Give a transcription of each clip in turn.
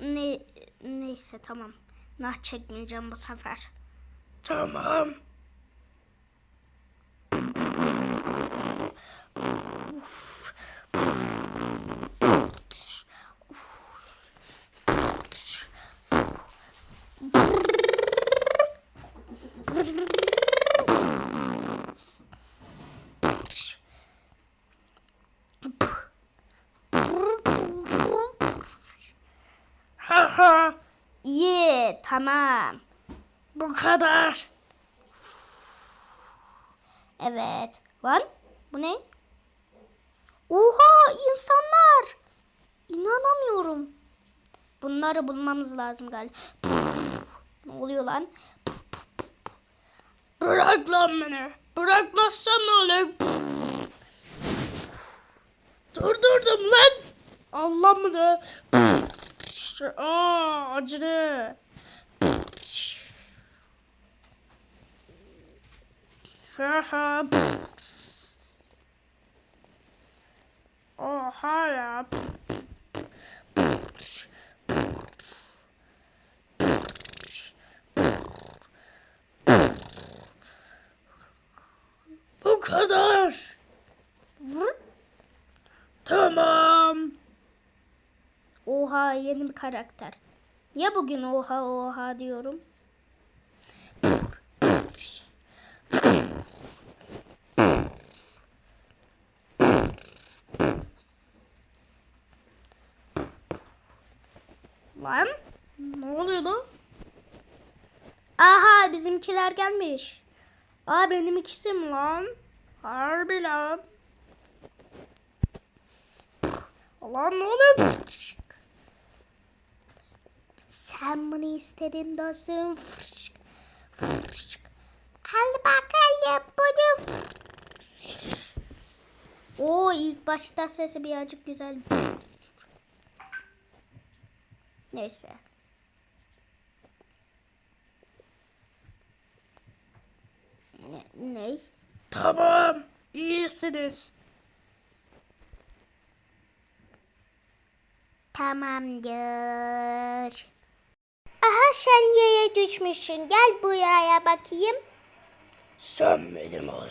Neyse tamam. Nah çekmeyeceğim bu sefer. Tamam. Ha İyi tamam. Bu kadar. Evet. Lan bu ne? Oha insanlar. İnanamıyorum. Bunları bulmamız lazım galiba. ne oluyor lan? Bırak lan beni. Bırakmazsam ne olur? Durdurdum lan. Allah mı da? Aa acıdı. Ha ha. Oha ya. Bu kadar. Tamam. Oha yeni bir karakter. Niye bugün oha oha diyorum? Lan Ne oluyordu? aha bizimkiler gelmiş. Aa benim ikisim lan. Harbi lan. Lan ne oluyor? Sen bunu istedin dostum. Al bakalım bunu. Oo ilk başta sesi birazcık güzel. Neyse. Ne? ne? Tamam. İyisiniz. Tamamdır. Aha sen yere düşmüşsün. Gel buraya bakayım. Sen benim o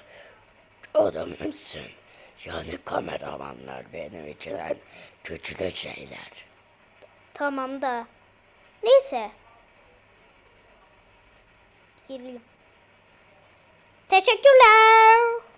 adamımsın. Yani kameramanlar benim için en güçlü şeyler. Tamam da. Neyse. Geleyim. Teşekkürler.